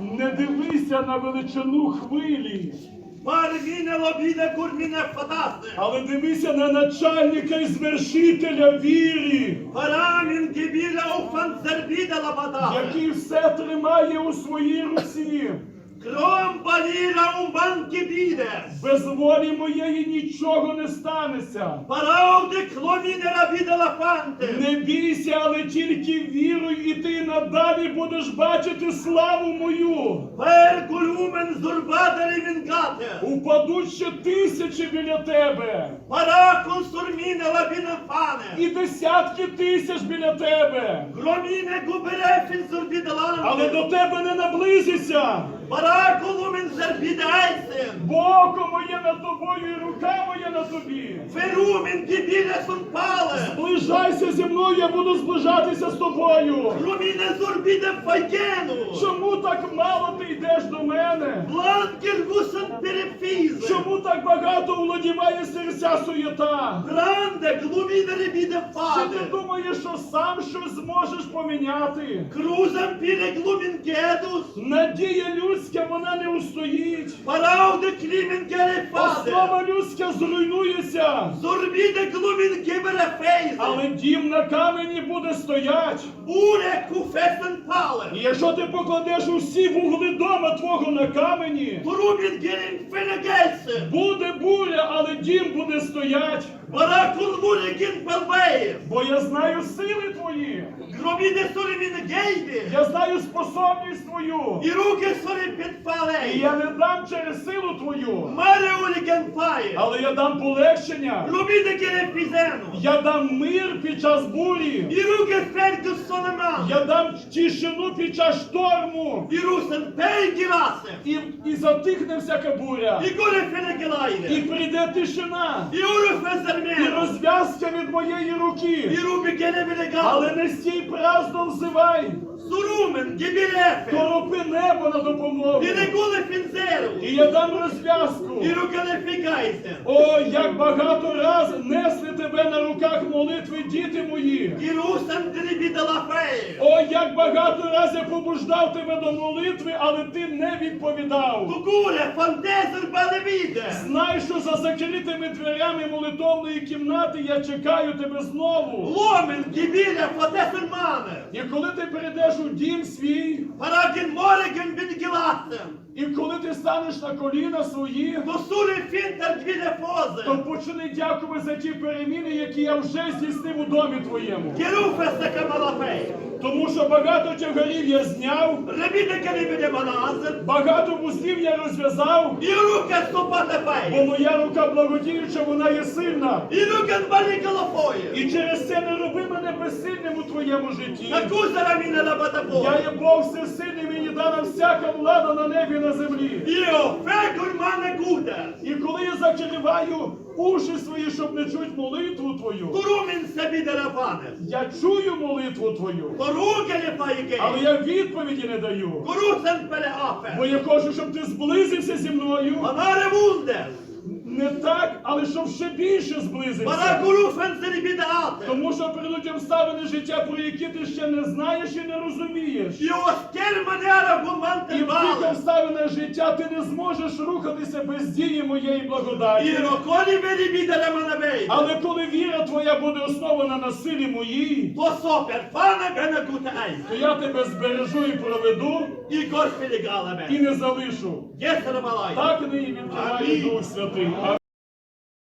Не дивися на величину хвилі, лобіне курміне але дивися на начальника і звершителя вірі, Парамін гібіля у фанцербіде лабата. який все тримає у своїй руці. Кром баліра у банки біде. Без волі моєї нічого не станеться. Парауди кломіне рабіде лафанти. Не бійся, але тільки віруй, і ти надалі будеш бачити славу мою. Пер кулюмен зурбадері мінгате. Упадуть ще тисячі біля тебе, фане. І десятки тисяч біля тебе. Громіне губерефін зурбіде Але до тебе не наблизиться. Паракулумен зербіде айсен. Боко моє над тобою, і рука моя на тобі. Ферумін гібіля сунпале. Зближайся зі мною, я буду зближатися з тобою. Руміне зурбіде файгену. Чому так мало ти йдеш до мене? Бланкер гусен перефізе. Чому так багато владіває серця суєта? Гранде глуміне ребіде Чи фаде. ти думаєш, що сам щось зможеш поміняти? Крузем піле глумінгедус. Надія людська не устоїть. Парауде клімен. Основа людська зруйнується, Зурбіде глумін гібере фейзе. але дім на камені буде стоять. Уре куфесен І якщо ти покладеш усі вугли дома твого на камені, фенегельсе. буде буря, але дім буде стоять. Бо я знаю сили твої, я знаю способність твою. І руки сорі І я не дам через силу твою, Маре уліген фає. але я дам полегшення. Я дам мир під час бурі. І руки солеман. Я дам тишину під час шторму. І русен. І, і затихне всяка буря. І І прийде тишина. І І розв'язка від моєї І руки. руби гере велегал. Але не стій праздно взивай. Сурумен гібірефе. Торопи небо на допомогу. І фінзеру. І я дам розв'язку. І рука. О, як багато раз несли тебе на руках молитви, діти мої. І русен дрібіде лафеє. О, як багато раз я побуждав тебе до молитви, але ти не відповідав. Кукуре, фантезер балевіде. Знай, що за закритими дверями молитовної кімнати я чекаю тебе знову. Ломен гібіля фотесермане. І коли ти перейдеш у дім свій, Параген мореген відгіласем. і коли ти станеш на коліна свої, То фінтер фінтер двіде то почни дякувати за ті переміни, які я вже здійснив у домі твоєму. Геруфеса камалафей. Тому що багато тягарів я зняв, багато вузлів я розв'язав, І рука стопате бо моя рука благодіюча, вона є сильна. І рука балі галафоє. І через це не роби мене безсильним у твоєму житті. На кузера міне на Я є Бог всесильний, мені дана всяка влада на небі і на землі. І офе гурмане гуде. І коли я закриваю уші свої, щоб не чуть молитву твою, Турумін собі дерефане. я чую молитву твою, Фаєге. але я відповіді не даю. Бо я хочу, щоб ти зблизився зі мною. Анаре. Не так, але щоб ще більше ате. Тому що прийдуть обставини життя, про які ти ще не знаєш і не розумієш. І в тих обставинах життя ти не зможеш рухатися без дії моєї благодаті. Але коли віра твоя буде основана на силі моїй, То я тебе збережу і проведу І і не залишу. Так нині відкриває Дух Святий.